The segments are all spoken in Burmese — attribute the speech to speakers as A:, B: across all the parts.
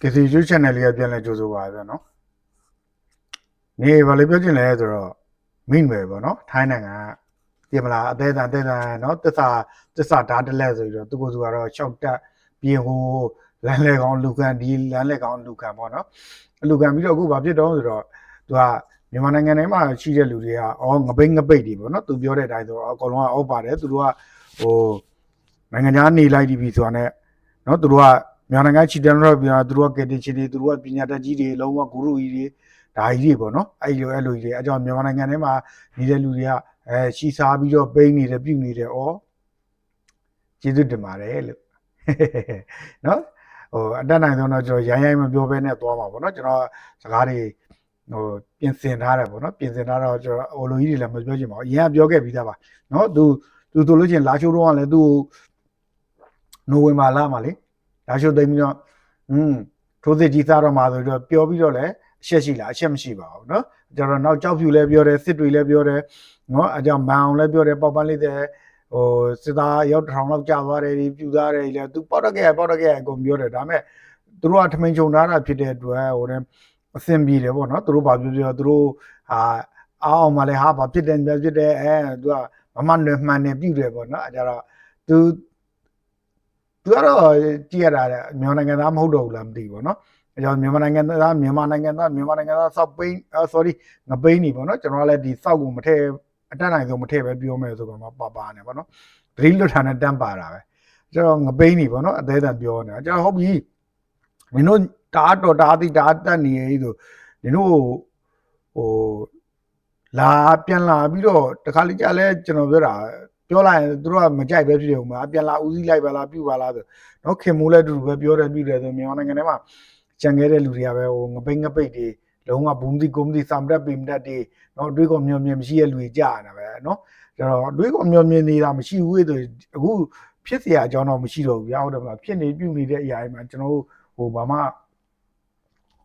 A: ကစီ YouTube channel လေးကပြန်လဲကြိုးဆိုပါဗျာနော်နေဘာလို့ပြောချင်လဲဆိုတော့မိနွယ်ပေါ့နော်ထိုင်းနိုင်ငံကပြင်မလားအသေးသားအသေးသားနော်တစ္ဆာတစ္ဆာဓာတ်တလက်ဆိုပြီးတော့သူကိုယ်သူကတော့ရှောက်တက်ပြင်ဟိုလမ်းလေကောင်လူကန်ဒီလမ်းလေကောင်လူကန်ပေါ့နော်လူကန်ပြီးတော့အခုဘာဖြစ်တော့ဆိုတော့သူကမြန်မာနိုင်ငံထဲမှာရှိတဲ့လူတွေကအော်ငပိတ်ငပိတ်တွေပေါ့နော်သူပြောတဲ့အတိုင်းဆိုတော့အကောင်လုံးကအောက်ပါတယ်သူတို့ကဟိုနိုင်ငံခြားနေလိုက်ပြီဆိုတာနဲ့နော်သူတို့က မြန်မာနိုင်ငံချီတန်တော့ပြန်သူတို့ကကယ်တင်ရှင်တွေသူတို့ကပညာတတ်ကြီးတွေလုံးဝဂုရုကြီးတွေဒါကြီးတွေပေါ့နော်အဲ့လိုအဲ့လိုကြီးတွေအကြောင်းမြန်မာနိုင်ငံထဲမှာနေတဲ့လူတွေကအဲရှီစားပြီးတော့ပိန်းနေတယ်ပြုတ်နေတယ်ဩကျေးဇူးတင်ပါတယ်လို့နော်ဟိုအတက်နိုင်ဆုံးတော့ကျွန်တော်ရိုင်းရိုင်းမပြောဘဲနဲ့သွားမှာပေါ့နော်ကျွန်တော်စကားတွေဟိုပြင်ဆင်ထားတယ်ပေါ့နော်ပြင်ဆင်ထားတော့ကျွန်တော်ဟိုလိုကြီးတွေလည်းမပြောချင်ပါဘူးအရင်ကပြောခဲ့ပြီးသားပါနော်သူသူဆိုလို့ချင်းလာချိုးတော့ကလည်းသူ့နိုဝင်ဘာလမှာလေ ဒါရှုပ်သိမ်းပြီးတော့อืมထိုးစစ်ကြီးစားတော့မှာဆိုတော့ပြောပြီးတော့လည်းအချက်ရှိလားအချက်မရှိပါဘူးเนาะကျွန်တော်နောက်ကြောက်ဖြူလည်းပြောတယ်စစ်တွေလည်းပြောတယ်เนาะအကြောင်းမန်အောင်လည်းပြောတယ်ပေါက်ပန်းလေးတဲ့ဟိုစစ်သားရောက်တစ်ထောင်လောက်ကြာသွားတယ်ဒီပြူသားတယ်လေသူပေါက်တော့ခဲ့ပေါက်တော့ခဲ့အကုန်ပြောတယ်ဒါပေမဲ့သူတို့ကထမိန်ချုံထားတာဖြစ်တဲ့အတွက်ဟိုတဲ့အဆင်ပြေတယ်ပေါ့เนาะသူတို့ဘာပြောပြောသူတို့ဟာအားအောင်မလဲဟာဘာဖြစ်တယ်ပြဖြစ်တယ်အဲသူကမမနွယ်မှန်နေပြုတယ်ပေါ့เนาะအဲကြတော့သူ သူကတော့ကြည့်ရတာလေမြန်မာနိုင်ငံသားမဟုတ်တော့ဘူးလားမသိဘူးပေါ့နော်အဲကြောင့်မြန်မာနိုင်ငံသားမြန်မာနိုင်ငံသားမြန်မာနိုင်ငံသားစောက်ပိန်းအာ sorry ငပိန်းနေပေါ့နော်ကျွန်တော်ကလည်းဒီစောက်ကိုမထည့်အတက်နိုင်ဆုံးမထည့်ပဲပြောမယ်ဆိုတော့မှပါပါနေပေါ့နော်သတိလွတ်ထားနဲ့တန်းပါတာပဲကျွန်တော်ငပိန်းနေပေါ့နော်အသေးသက်ပြောနေတာကျွန်တော်ဟုတ်ပြီမင်းတို့တားတော်တားတိတားတက်နေရေးဆိုမင်းတို့ဟိုလာပြန်လာပြီးတော့တခါလေကြာလဲကျွန်တော်ပြောတာ ပြောလိုက်ရင်သူတို့ကမကြိုက်ပဲဖြစ်တယ်ဥမာအပြန်လာဦးစီးလိုက်ပါလားပြုပါလားဆိုနော်ခင်မိုးလည်းအတူတူပဲပြောတယ်ပြုတယ်ဆိုမြန်မာနိုင်ငံထဲမှာကြံခဲ့တဲ့လူတွေကပဲဟိုငပိတ်ငပိတ်တွေလုံးဝဘုံဒီကုမ္ပဏီစံတက်ပင်တက်တွေနော်အတွေးကောမျောမြင်မရှိတဲ့လူတွေကြာရတာပဲနော်ကျတော့အတွေးကောမျောမြင်နေတာမရှိဘူးဆိုအခုဖြစ်เสียအကြောင်းတော့မရှိတော့ဘူးဗျာဟုတ်တယ်မလားဖြစ်နေပြုနေတဲ့အရာတွေမှာကျွန်တော်တို့ဟိုဘာမှ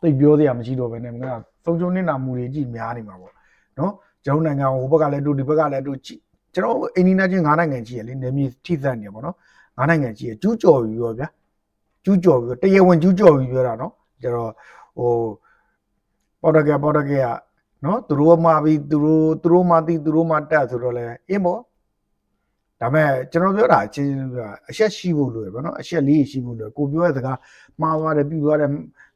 A: သိပြောစရာမရှိတော့ဘဲနဲ့ငါသုံးချုံနေတာမူတွေကြည့်များနေမှာပေါ့နော်ကျွန်တော်နိုင်ငံဟိုဘက်ကလည်းတို့ဒီဘက်ကလည်းတို့ကြည့် ကျွန်တော်အိန္ဒိယချင်း၅နိုင်ငံကြီးရလေနေမြေထိစပ်နေပေါ့နော်၅နိုင်ငံကြီးရကျူးကျော်ပြီးတော့ဗျာကျူးကျော်ပြီးတော့တရားဝင်ကျူးကျော်ပြီးပြောတာနော်ကျတော့ဟိုပေါ်တကယ်ပေါ်တကယ်ကနော်သူတို့မှပြီးသူတို့သူတို့မှတီးသူတို့မှတက်ဆိုတော့လေအင်းပေါ့ဒါမဲ့ကျွန်တော်ပြောတာအချင်းချင်းပြောတာအချက်ရှိဖို့လိုရပေါ့နော်အချက်လေးရှိဖို့လိုကိုပြောတဲ့စကားမှားသွားတယ်ပြီးသွားတယ်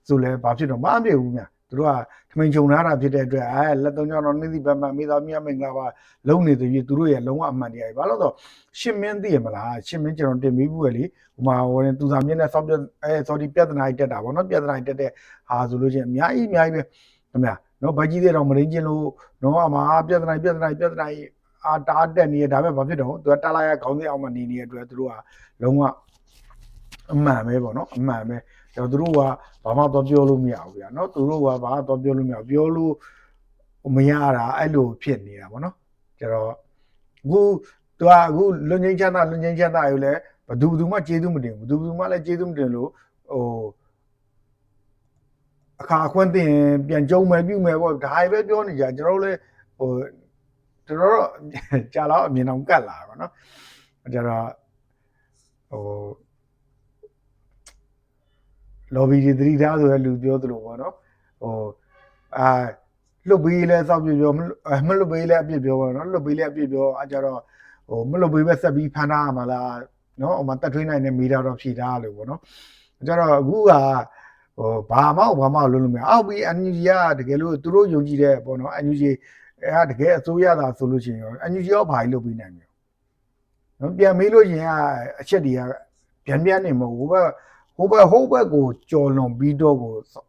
A: ဆိုလဲဘာဖြစ်တော့မအပြည့်ဘူးများ သူတို့ကထမိန်ချုံထားတာဖြစ်တဲ့အတွက်အဲလက်သုံးချောင်းတော့နှိမ့်သီးပန်းပန်းမိသားမြတ်မင်္ဂလာပါလုံနေသူကြီးသူတို့ရဲ့လုံးဝအမှန်တရားပဲဘာလို့လဲဆိုတော့ရှင်မင်းသိရမလားရှင်မင်းကျွန်တော်တင်ပြီးဘူးပဲလေဟိုမှာဟိုရင်သူစာမြင့်နဲ့စောက်ပြအဲ sorry ပြဿနာကြီးတက်တာဗောနော်ပြဿနာကြီးတက်တဲ့ဟာဆိုလို့ချင်းအများကြီးအများကြီးပဲခင်ဗျာနော်ဗကြီးတဲ့တော့မရင်းချင်းလို့နော်အမှာပြဿနာပြဿနာပြဿနာကြီးအာတားတက်နေရဒါပဲဘာဖြစ်တော့သူကတားလိုက်ရခေါင်းစဉ်အောင်မှနေနေတဲ့အတွက်သူတို့ကလုံးဝအမှန်ပဲဗောနော်အမှန်ပဲ ကျွန်တော်တို့ကဘာမှတော့ပြောလို့မရဘူးဗျာနော်သူတို့ကဘာမှတော့ပြောလို့မရဘူးပြောလို့မရတာအဲ့လိုဖြစ်နေတာဗောနော်ကျတော့အခုသူကအခုလွန်ငင်းချမ်းသာလွန်ငင်းချမ်းသာယူလဲဘယ်သူဘယ်သူမှကျေးဇူးမတင်ဘူးဘယ်သူဘယ်သူမှလည်းကျေးဇူးမတင်လို့ဟိုအခါအခွင့်တင်ပြန်ကြုံမယ်ပြုမယ်ပေါ့ဒါပဲပြောနေကြကျွန်တော်တို့လည်းဟိုတော်တော်ကြာတော့အမြင်အောင်ကတ်လာပါတော့ကျတော့ဟို lobby တွေသတိထားဆိုရလူပြောသလိုပေါ့နော်ဟိုအာလွတ်ပြီးလဲစောက်ပြပြောမလွတ်ပြီးလဲအပြစ်ပြောပေါ့နော်လွတ်ပြီးလဲအပြစ်ပြောအကြတော့ဟိုမလွတ်ပြီးပဲဆက်ပြီးဖမ်းထားရမှာလားနော်ဟိုမှာတက်ထွေးနိုင်တဲ့မီတာတော့ဖြည်ထားလို့ပေါ့နော်အကြတော့အခုကဟိုဘာမှဘာမှလုံးလို့မရအောက်ပြီး NUG ကတကယ်လို့သူတို့ယုံကြည်တဲ့ပေါ့နော် NUG အဲတကယ်အစိုးရသာဆိုလို့ရှိရင်ရော NUG ရောဘာလို့ပြီးနိုင်မလဲနော်ပြန်မေးလို့ရှင်ကအချက်တွေကပြန်ပြန်နေမဟုတ်ဘူးဟိုဘက် ဟိုဘက်ဟိုဘက်ကိုကြော်လွန်ပြီးတော့ကိုဟို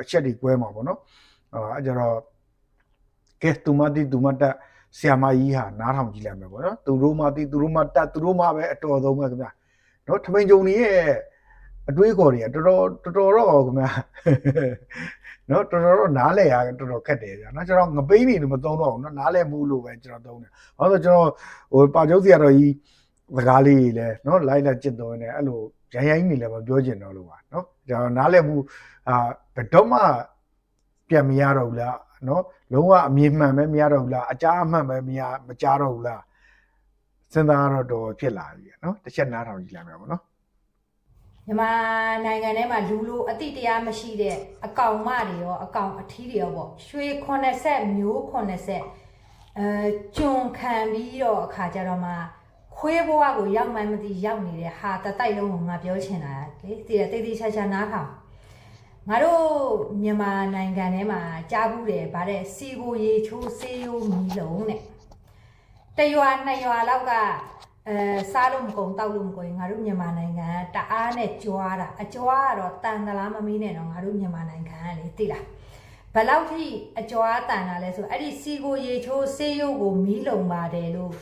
A: အချက်တွေကွဲမှာပေါ့နော်အဲကြတော့ကဲသူမတိသူမတက်ဆီယမကြီးဟာနားထောင်ကြည့်လိုက်မယ်ပေါ့နော်သူတို့မတိသူတို့မတက်သူတို့မပဲအတော်ဆုံးပဲခင်ဗျာနော်ထမိန်ကြုံကြီးရဲ့အတွေးခေါ်တွေကတော်တော်တော်တော်တော့ခင်ဗျာနော်တော်တော်တော့နားလဲရတော်တော်ခက်တယ်ဗျာနော်ကျွန်တော်ငပိန်းနေလို့မသုံးတော့ဘူးနော်နားလဲမှုလို့ပဲကျွန်တော်သုံးတယ်ဟောဆိုကျွန်တော်ဟိုပါကျုပ်စီကတော့ကြီးစကားလေးလဲနော်လိုက်လက်ကျင့်တော်နေအဲ့လို ရိုင်းရိုင်းနေလည်းမပြောချင်တော့လို့ပါနော်ကျွန်တော်နားလဲမှုအာဘယ်တော့မှပြန်မရတော့ဘူးလားနော်လုံးဝအမြင်မှန်ပဲမရတော့ဘူးလားအကြားအမှန်ပဲမရမကြားတော့ဘူးလားစဉ်းစားတော့တော်ဖြစ်လာပြီနော်တစ်ချက်နားထောင်ကြည့်လိုက်မယ်ပေါ့နော်
B: မြန်မာနိုင်ငံထဲမှာလူလိုအတိတရားမရှိတဲ့အကောင်မတွေရောအကောင်အထီးတွေရောပေါ့ရွှေ80မျိုး80အဲကျွန်ခံပြီးတော့အခါကြတော့မှ ခွေးဘဝကိုရောက်မှန်းမသိရောက်နေတဲ့ဟာတတိုက်လုံးကိုငါပြောချင်တာလေတည်တည်တည်ချာချာနားထောင်ငါတို့မြန်မာနိုင်ငံထဲမှာကြားဘူးတယ်ဗါတဲ့စီကိုရေချိုးဆေးရိုးမီလုံးတဲ့တရွာနှစ်ရွာလောက်ကအဲစားလို့မကုန်တောက်လို့မကုန်ရင်ငါတို့မြန်မာနိုင်ငံကတအားနဲ့ကြွားတာအကြွားကတော့တန်တလားမမီးနဲ့တော့ငါတို့မြန်မာနိုင်ငံကလေသိလားဘယ်လောက်ထိအကြွားတန်တာလဲဆိုအဲ့ဒီစီကိုရေချိုးဆေးရုပ်ကိုမီးလုံပါတယ်လို့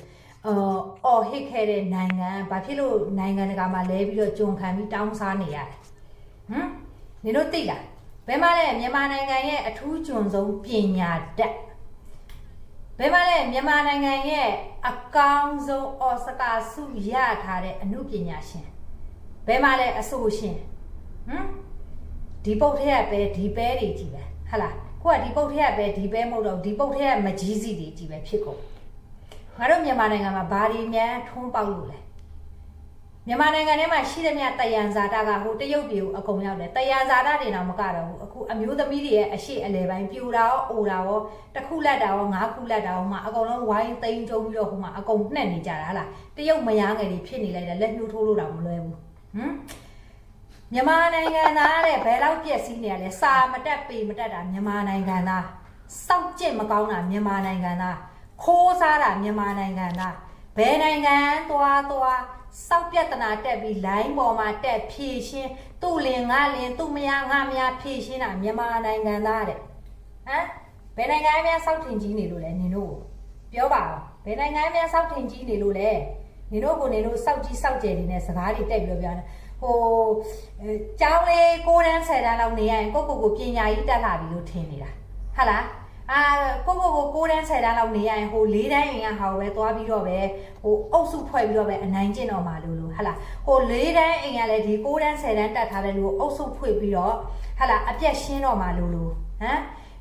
B: အော်အော်ဟစ်ခဲ့တဲ့နိုင်ငံဘာဖြစ်လို့နိုင်ငံတကာမှာလဲပြီးတော့ကြုံခံပြီးတောင်းစားနေရလဲဟမ်နေတို့သိလားဘယ်မှာလဲမြန်မာနိုင်ငံရဲ့အထူးကျွန်းဆုံးပညာတတ်ဘယ်မှာလဲမြန်မာနိုင်ငံရဲ့အကောင်းဆုံးအော်စကာဆုရထားတဲ့အမှုပညာရှင်ဘယ်မှာလဲအဆိုရှင်ဟမ်ဒီပုတ်ထက်ကပဲဒီပဲတွေကြီးပဲဟာလားကိုကဒီပုတ်ထက်ကပဲဒီပဲမဟုတ်တော့ဒီပုတ်ထက်ကမကြီးစီတွေကြီးပဲဖြစ်ကုန် ငါတို့မြန်မာနိုင်ငံမှာဘာတွေများထုံးပေါက်လို့လဲမြန်မာနိုင်ငံထဲမှာရှိတဲ့မြတ်တယံဇာတာကဟိုတရုတ်ပြည်ကိုအကုန်ရောက်တယ်တယံဇာတာတွေတော့မကတော့ဘူးအခုအမျိုးသမီးတွေရဲ့အရှိအလဲပိုင်းပြူတာရောအိုတာရောတစ်ခုလက်တာရောငါးခုလက်တာရောမှအကုန်လုံးဝိုင်းသိမ်းကြုံပြီးတော့ဟိုမှာအကုန်နှက်နေကြတာဟာလားတရုတ်မယားငယ်တွေဖြစ်နေလိုက်တယ်လက်ညှိုးထိုးလို့တော့မလွယ်ဘူးဟမ်မြန်မာနိုင်ငံသားတဲ့ဘယ်တော့ပြက်စီးနေရလဲစာမတက်ပေမတက်တာမြန်မာနိုင်ငံသားစောက်ကျင့်မကောင်းတာမြန်မာနိုင်ငံသား ခိုးစားတာမြန်မာနိုင်ငံသားဘယ်နိုင်ငံသွားသွားစောက်ပြဿနာတက်ပြီးလိုင်းပေါ်မှာတက်ဖြည့်ရှင်းသူ့လင်ငါလင်သူ့မယားငါမယားဖြည့်ရှင်းတာမြန်မာနိုင်ငံသားတဲ့ဟမ်ဘယ်နိုင်ငံများစောက်ထင်ကြီးနေလို့လဲနင်တို့ပြောပါဦးဘယ်နိုင်ငံများစောက်ထင်ကြီးနေလို့လဲနင်တို့ကိုနင်တို့စောက်ကြီးစောက်ကျယ်နေနဲ့စကားတွေတက်ပြီးတော့ပြောတယ်ဟိုအဲကျောင်းလေး6တန်း10တန်းလောက်နေရရင်ကိုကိုကိုပညာကြီးတက်လာပြီလို့ထင်နေတာဟုတ်လား အာကိုကိုကို6တန်း10တန်းလောက်နေရရင်ဟို၄တန်းရင်ကဟာပဲသွားပြီးတော့ပဲဟိုအုပ်စုဖွဲ့ပြီးတော့ပဲအနိုင်ကျင့်တော့မှာလို့လို့ဟုတ်လားဟို၄တန်းအိမ်ကလည်းဒီ6တန်း10တန်းတက်ထားတဲ့လူကိုအုပ်စုဖွဲ့ပြီးတော့ဟုတ်လားအပြက်ရှင်းတော့မှာလို့လို့ဟမ်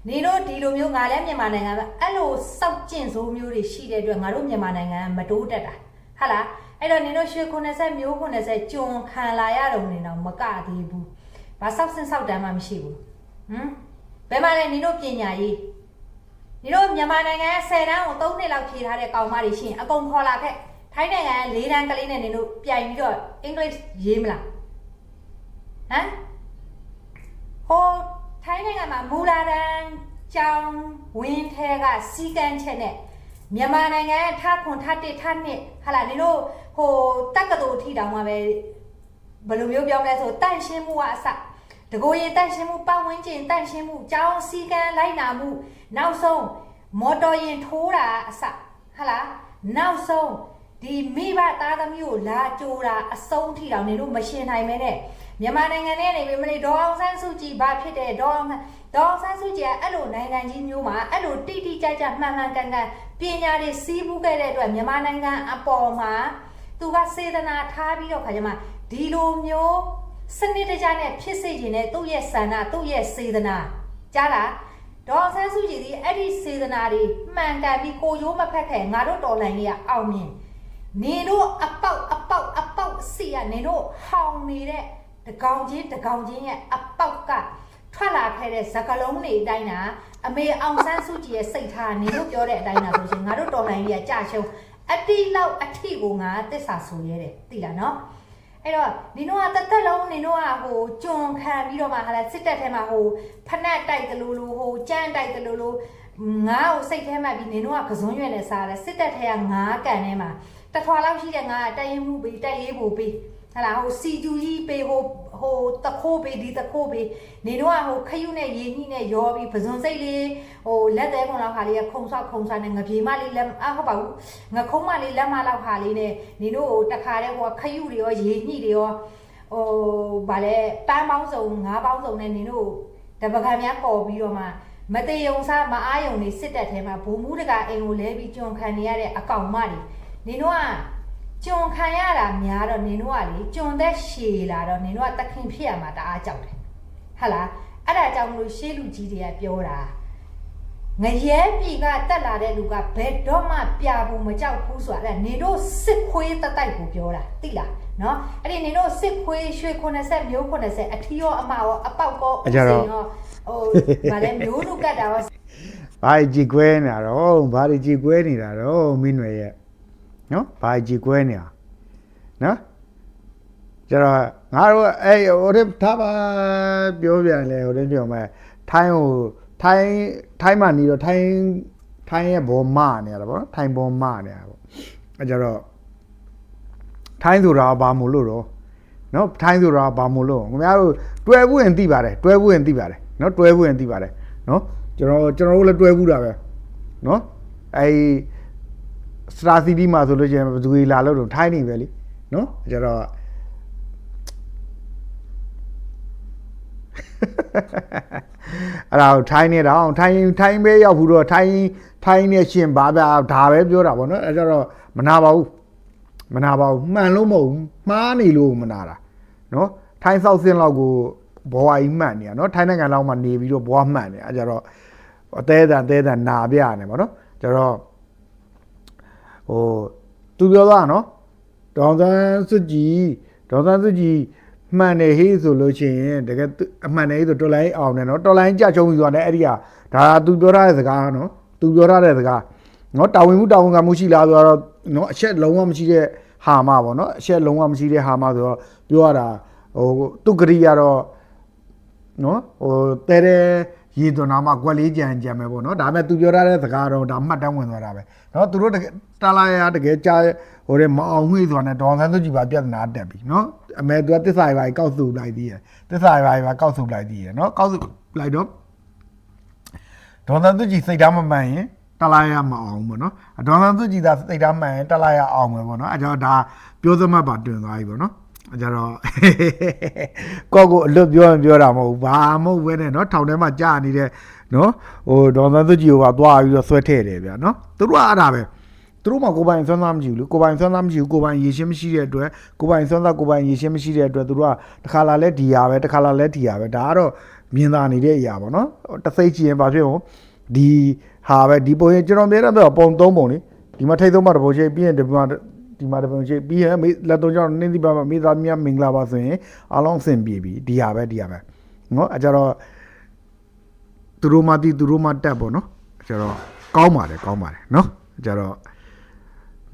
B: နေတို့ဒီလိုမျိုးငါလည်းမြန်မာနိုင်ငံမှာအဲ့လိုစောက်ကျင့်စိုးမျိုးတွေရှိတဲ့အတွက်ငါတို့မြန်မာနိုင်ငံကမတိုးတက်တာဟာလားအဲ့တော့နေတို့ရွှေ90မျိုး90ကျွံခံလာရတော့နေတော့မကသေးဘူးဘာစောက်စင်စောက်တမ်းမှမရှိဘူးဟမ်ဘယ်မှာလဲနေတို့ပညာရေး နေတို့မြန်မာနိုင်ငံက10တန်းကို3နှစ်လောက်ဖြေထားတဲ့ကောင်မတွေရှိရင်အကုန်ခေါ်လာခဲ့ထိုင်းနိုင်ငံက4တန်းကလေးနဲ့နေတို့ပြိုင်ပြီးတော့အင်္ဂလိပ်ရေးမလားဟမ်ဟိုထိုင်းနိုင်ငံမှာမူလာတန်းကျောင်းဝင်းထဲကစီကန်းချက်နဲ့မြန်မာနိုင်ငံထခွန်ထတစ်ထနှစ်ဟာလာနေတို့ဟိုတက္ကသိုလ်ထိတောင်မှပဲဘယ်လိုမျိုးပြောမလဲဆိုတန့်ရှင်းမှုကအစ တကိုယ်ရင်တန့်ရှင်းမှုပတ်ဝန်းကျင်တန့်ရှင်းမှုကျောင်းစီကန်းလိုက်နာမှုနောက်ဆုံးမော်တော်ယာဉ်ထိုးတာအစဟာလာနောက်ဆုံးဒီမိဘသားသမီးကိုလာကြိုးတာအဆုံးထိတောင်နေတို့မရှင်နိုင်မဲနဲ့မြန်မာနိုင်ငံနဲ့နေပြီမလေးဒေါ်အောင်ဆန်းစုကြည်ဘာဖြစ်တယ်ဒေါ်အောင်ဆန်းဒေါ်အောင်ဆန်းစုကြည်ကအဲ့လိုနိုင်ငံကြီးမျိုးမှာအဲ့လိုတိတိကျကျမှန်မှန်ကန်ကန်ပညာတွေစီးပူးခဲ့တဲ့အတွက်မြန်မာနိုင်ငံအပေါ်မှာသူကစေတနာထားပြီးတော့ခါကျမှဒီလိုမျိုး စနစ်တကျနဲ့ဖြစ်စေခြင်းနဲ့သူ့ရဲ့ဆန္ဒသူ့ရဲ့စေတနာကြားလားဒေါ်အောင်ဆန်းစုကြည်ဒီအဲ့ဒီစေတနာတွေမှန်ကန်ပြီးကိုရိုးမဖက်ခဲငါတို့တော်လှန်ရေးကအောင်မြင်နေတို့အပေါက်အပေါက်အပေါက်စီကနေတို့ဟောင်နေတဲ့တကောင်ချင်းတကောင်ချင်းရဲ့အပေါက်ကထွက်လာခဲ့တဲ့ဇကလုံးတွေအတိုင်းတာအမေအောင်ဆန်းစုကြည်ရဲ့စိတ်ထားနေလို့ပြောတဲ့အတိုင်းတာဆိုရှင်ငါတို့တော်လိုင်းကြီးကကြာရှုံးအတိလောက်အထိကိုငါသစ္စာဆိုရဲတယ်သိလားနော် အဲ့တော့နင်တို့ကတသက်လုံးနင်တို့ကဟိုကြုံခံပြီးတော့မှဟာလားစစ်တပ်ထဲမှာဟိုဖနက်တိုက်တလူလူဟိုကြမ်းတိုက်တလူလူငါ့ကိုစိတ်ထဲမှာပြီးနင်တို့ကကစုံရွက်နဲ့စားတယ်စစ်တပ်ထဲကငါးကန်ထဲမှာတထွာလောက်ရှိတဲ့ငါတိုက်ရင်မှုပြီးတိုက်ရေးဖို့ပြီးဟလာဟိုစီကျူကြီးပေးဟို ဟိုတခိုးပေးဒီတခိုးပေးနေတော့ဟိုခရုနဲ့ရေညှိနဲ့ရောပြီးပဇွန်စိတ်လေးဟိုလက်သေးကောင်လောက်ခါလေးကခုံဆောက်ခုံစားနဲ့ငပြေမလေးလက်အဟုတ်ပါဘူးငခုံးမလေးလက်မလောက်ခါလေးနဲ့နေတို့ဟိုတခါတည်းဟိုခရုတွေရောရေညှိတွေရောဟိုဗာလဲပန်းပေါင်းစုံငါးပေါင်းစုံနဲ့နေတို့တပကံများပေါ်ပြီးတော့မှမတေယုံစားမအားယုံနေစစ်တက်ထဲမှာဘုံမှုတကအိမ်ကိုလဲပြီးကြုံခံနေရတဲ့အကောင်မတွေနေတော့ ကကြုံခံရတာများတော့နင်တို့ကလေကြုံသက်ရှည်လာတော့နင်တို့ကတခင်ဖြစ်ရမှာတအားကြောက်တယ်ဟဟလားအဲ့ဒါကြောင့်မလို့ရှေးလူကြီးတွေကပြောတာငရဲပြီကတက်လာတဲ့လူကဘယ်တော့မှပြဖို့မကြောက်ဘူးဆိုတာအဲ့ဒါနေတို့စစ်ခွေးတတိုက်ကိုပြောတာသိလားနော်အဲ့ဒီနေတို့စစ်ခွေးရွှေ90မျိုး90အထီးရောအမရောအပေါက်ကော
A: အကြတော့
B: ဥစိန်ရောဟိုဗာလဲမျိုးလူကတ်တာရော
A: ဘာကြီးကြည်ကွဲနေတာတော့ဘာကြီးကြည်ကွဲနေတာတော့မင်းွယ်ရဲ့ နော်ဘာကြီးကွဲနေတာနော်ကျတော့ငါတို့အဲ့ဟိုတည်းထားပါပြောပြန်လဲဟိုတည်းပြောမယ်ထိုင်းဟိုထိုင်းထိုင်းမှနေတော့ထိုင်းထိုင်းရဲ့ဘောမနေရတာပေါ့နော်ထိုင်းဘောမနေရတာပေါ့အဲ့ကြတော့ထိုင်းဆိုတာဘာမို့လို့တော့နော်ထိုင်းဆိုတာဘာမို့လို့ခင်ဗျားတို့တွဲဘူးရင်သိပါတယ်တွဲဘူးရင်သိပါတယ်နော်တွဲဘူးရင်သိပါတယ်နော်ကျွန်တော်ကျွန်တော်တို့လည်းတွဲဘူးတာပဲနော်အဲ့ စတာစီတီမှာဆိုလို့ရှိရင်ဘယ်သူကြီးလာလို့တော့ထိုင်းနေပဲလीနော်အဲ့ကြတော့အဲ့ဒါကိုထိုင်းနေတာအောင်ထိုင်းထိုင်းပဲရောက်ဘူးတော့ထိုင်းထိုင်းနဲ့ရှင်ဘာဗျာဒါပဲပြောတာပေါ့နော်အဲ့ကြတော့မနာပါဘူးမနာပါဘူးမှန်လို့မဟုတ်ဘူးမှားနေလို့မနာတာနော်ထိုင်းဆောက်စင်းလောက်ကိုဘဝကြီးမှန်နေရနော်ထိုင်းနိုင်ငံလောက်မှာနေပြီးတော့ဘဝမှန်နေအဲ့ကြတော့အသေးအံအသေးအံနာပြနေပါနော်ကြတော့ ဟိုသူပြောတာနော်ဒေါန်ဆန်းစုကြည်ဒေါန်ဆန်းစုကြည်မှန်တယ်ဟေးဆိုလို့ရှိရင်တကယ်သူအမှန်တယ်ဟေးဆိုတော်လိုင်းအောင်တယ်နော်တော်လိုင်းကြချုံပြီးသွားတယ်အဲ့ဒီဟာဒါသူပြောထားတဲ့စကားနော်သူပြောထားတဲ့စကားနော်တာဝန်မှုတာဝန်ကမှုရှိလားဆိုတော့နော်အချက်လုံးဝမရှိတဲ့ဟာမပေါ့နော်အချက်လုံးဝမရှိတဲ့ဟာမဆိုတော့ပြောရတာဟိုသူကရိယာတော့နော်ဟိုတဲတဲ့ ရေသွန်နာမှာကွက်လေးကြံကြံပဲပေါ့နော်ဒါပေမဲ့သူပြောထားတဲ့စကားတော့ဒါမှတ်တမ်းဝင်သွားတာပဲနော်သူတို့တကယ်တာလာရတကယ်ကြားဟိုတဲ့မအောင်ငွေ့ဆိုတာနဲ့ဒေါန်ဆန်းစုကြည်ပါပြဿနာတက်ပြီနော်အမေသူကတစ္ဆာရီပါကြီးကောက်စုလိုက်သေးတယ်တစ္ဆာရီပါကြီးပါကောက်စုလိုက်သေးတယ်နော်ကောက်စုလိုက်တော့ဒေါန်ဆန်းစုကြည်စိတ်ဓာတ်မမှန်ရင်တလာရမအောင်ပေါ့နော်ဒေါန်ဆန်းစုကြည်သာစိတ်ဓာတ်မှန်ရင်တလာရအောင်ပဲပေါ့နော်အဲကြောင့်ဒါပြောစမှတ်ပါတွင်သွားပြီပေါ့နော်အဲ ကြတော့ ကောက်ကိုအလွတ်ပြောရင်ပြောတာမဟုတ်ဘူးဘာမဟုတ်ဘဲနဲ့เนาะထောင်ထဲမှာကြာနေတဲ့เนาะဟိုဒေါန်သန်းစုကြည်ကသွားပြီးတော့ဆွဲထည့်တယ်ဗျာเนาะသူတို့ကအဲ့ဒါပဲသူတို့မှကိုယ်ပိုင်ဆွမ်းသားမရှိဘူးလေကိုယ်ပိုင်ဆွမ်းသားမရှိဘူးကိုယ်ပိုင်ရေရှင်းမရှိတဲ့အတွက်ကိုယ်ပိုင်ဆွမ်းသားကိုယ်ပိုင်ရေရှင်းမရှိတဲ့အတွက်သူတို့ကတစ်ခါလာလဲဒီရပဲတစ်ခါလာလဲဒီရပဲဒါကတော့မြင်သာနေတဲ့အရာပေါ့เนาะတစ်စိတ်ကြည့်ရင်ဘာဖြစ်အောင်ဒီဟာပဲဒီပုံရင်ကျွန်တော်မြင်တဲ့တော့ပုံသုံးပုံလေဒီမှာထိတ်သုံးပါတစ်ပုံချိန်ပြီးရင်ဒီမှာ ဒီမှာတပုံရှိပြီးရင်လက်သုံးကြောင့်နေ့ဒီပါမှာမိသားများမင်္ဂလာပါဆိုရင်အားလုံးအဆင်ပြေပြီဒီဟာပဲဒီဟာပဲနော်အကြတော့သူတို့မှတီးသူတို့မှတက်ပေါ့နော်အကြတော့ကောင်းပါတယ်ကောင်းပါတယ်နော်အကြတော့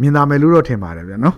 A: မြင်သာမယ်လို့တော့ထင်ပါတယ်ဗျာနော်